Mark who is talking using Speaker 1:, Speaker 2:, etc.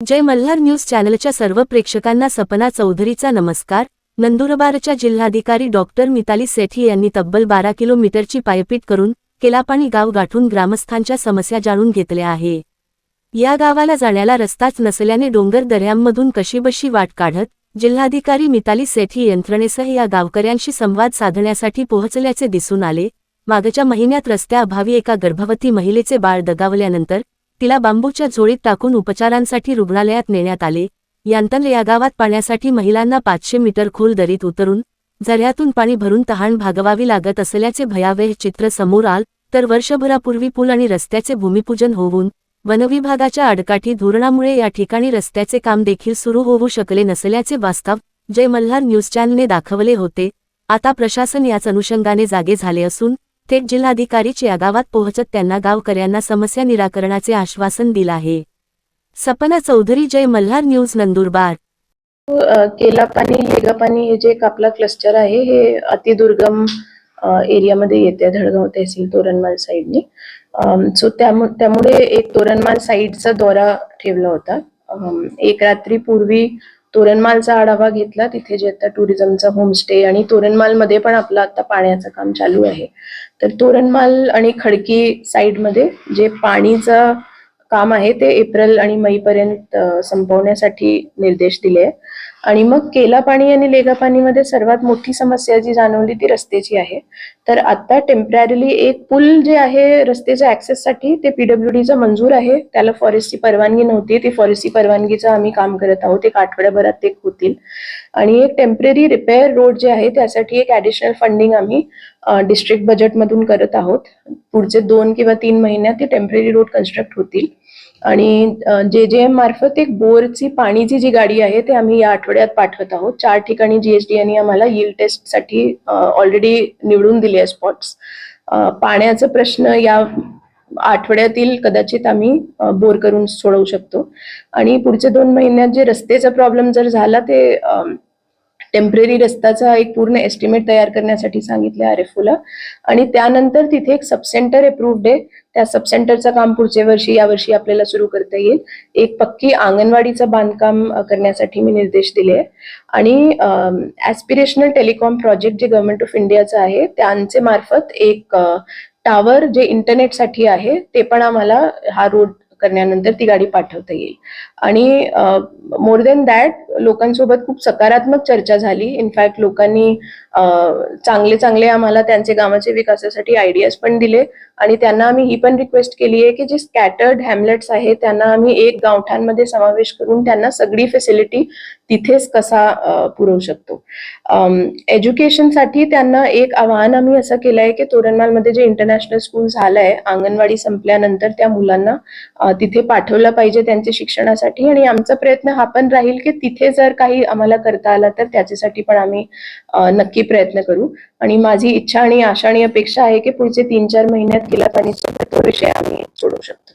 Speaker 1: जय Malhar news चॅनलच्या सर्व प्रेक्षकांना सपना चौधरीचा नमस्कार. नंदुरबारच्या जिल्हाधिकारी डॉक्टर मिताली सेठी यांनी तब्बल बारा किलोमीटरची पायपीट करून केलापाणी गाव गाठून ग्रामस्थांच्या समस्या जाणून घेतल्या आहे. या गावाला जाण्याला रस्ताच नसल्याने डोंगर दऱ्यांमधून कशीबशी वाट काढत जिल्हाधिकारी मिताली सेठी यंत्रणेसह या गावकऱ्यांशी संवाद साधण्यासाठी पोहोचल्याचे दिसून आले. मागच्या महिन्यात रस्त्याअभावी एका गर्भवती महिलेचे बाळ दगावल्यानंतर तिला बांबूच्या झोळीत टाकून उपचारांसाठी रुग्णालयात नेण्यात आले. यांतन या गावात पाण्यासाठी महिलांना पाचशे मीटर खोल दरीत उतरून झऱ्यातून पाणी भरून तहान भागवावी लागत असल्याचे भयावह चित्र समोर आल तर वर्षभरापूर्वी पूल आणि रस्त्याचे भूमिपूजन होऊन वनविभागाच्या अडकाठी धोरणामुळे या ठिकाणी रस्त्याचे काम देखील सुरू होऊ शकले नसल्याचे वास्तव जय मल्हार न्यूज चॅनलने दाखवले होते. आता प्रशासन याच अनुषंगाने जागे झाले असून थेट जिल्हाधिकारीच या गावात पोहोचत त्यांना गावकऱ्यांना समस्या निराकरणाचे आश्वासन दिलं आहे. सपना चौधरी जय मल्हार न्यूज नंदुरबार.
Speaker 2: केला पाणी हेगा पाणी हे जे एक आपला क्लस्टर आहे हे अतिदुर्गम एरियामध्ये येते धडगाव तहसील तोरणमाल साईडने सो त्यामुळे एक तोरणमाल साईडचा दौरा ठेवला होता. एक रात्री पूर्वी तोरणमालचा आढावा घेतला तिथे जे आता टुरिझमचा होमस्टे आणि तोरणमालमध्ये पण आपलं आता पाण्याचं काम चालू आहे तर तोरणमाल आणि खडकी साईडमध्ये जे पाणीचं काम आहे ते एप्रिल आणि मे पर्यंत संपवण्यासाठी निर्देश दिले आहे. आणि मग केला पाणी आणि लेगा पाणीमध्ये सर्वात मोठी समस्या जी जाणवली ती रस्त्याची आहे. तर आता टेम्पररीली एक पूल जे आहे रस्त्याच्या ऍक्सेस साठी ते पीडब्ल्यूडीचं मंजूर आहे. त्याला फॉरेस्टची परवानगी नव्हती. ती फॉरेस्टची परवानगीचं आम्ही काम करत आहोत. एक आठवड्याभरात ते होतील. आणि एक टेंपररी रिपेअर रोड जे आहे त्यासाठी एक ऍडिशनल फंडिंग आम्ही डिस्ट्रिक्ट बजेटमधून करत आहोत. पुढचे दोन किंवा तीन महिन्यात ते टेंपररी रोड कन्स्ट्रक्ट होतील. आणि जे जे एम मार्फत एक बोरची पाणीची जी गाडी आहे ते आम्ही या आठवड्यात पाठवत आहोत. चार ठिकाणी जीएसडीएने आम्हाला यील टेस्टसाठी ऑलरेडी निवडून दिले आहे स्पॉट्स पाण्याचा प्रश्न या आठवड्यातील कदाचित आम्ही बोर करून सोडवू शकतो. आणि पुढच्या दोन महिन्यात जे रस्त्याचा प्रॉब्लेम जर झाला ते टेंपररी रस्ताचा एक पूर्ण एस्टिमेट तयार करण्यासाठी सांगितले आर एफ आणि त्यानंतर तिथे एक सबसेंटर अप्रूव्ड आहे. त्या सबसेंटरचं काम पुढच्या वर्षी यावर्षी आपल्याला सुरू करता येईल. एक पक्की अंगणवाडीचं बांधकाम करण्यासाठी मी निर्देश दिले आहे आणि ऍस्पिरेशनल टेलिकॉम प्रोजेक्ट जे गव्हर्नमेंट ऑफ इंडियाचं आहे त्यांचे मार्फत एक टावर जे इंटरनेटसाठी आहे ते पण आम्हाला हा रोड करण्यानंतर ती गाडी पाठवता येईल. आणि मोर देन दॅट लोकांसोबत खूप सकारात्मक चर्चा झाली. इनफॅक्ट लोकांनी चांगले चांगले आम्हाला त्यांचे गावाचे विकासासाठी आयडियाज पण दिले. आणि त्यांना आम्ही ही पण रिक्वेस्ट केली आहे की जे स्कॅटर्ड हॅमलेट्स आहेत त्यांना आम्ही एक गावठांमध्ये समावेश करून त्यांना सगळी फॅसिलिटी तिथेच कसा पुरवू शकतो. एज्युकेशनसाठी त्यांना एक आव्हान आम्ही असं केलं आहे की तोरणमालमध्ये जे इंटरनॅशनल स्कूल झालंय अंगणवाडी संपल्यानंतर त्या मुलांना तिथे पाठवलं पाहिजे त्यांच्या शिक्षणासाठी आणि आमचा प्रयत्न हा पण राहील की तिथे जर काही आम्हाला करता आला तर त्याच्यासाठी पण आम्ही नक्की प्रयत्न करू. आणि माझी इच्छा आणि आशा आणि अपेक्षा आहे की पुढचे तीन चार महिन्यात केला पाणी तो विषय आम्ही सोडवू शकतो.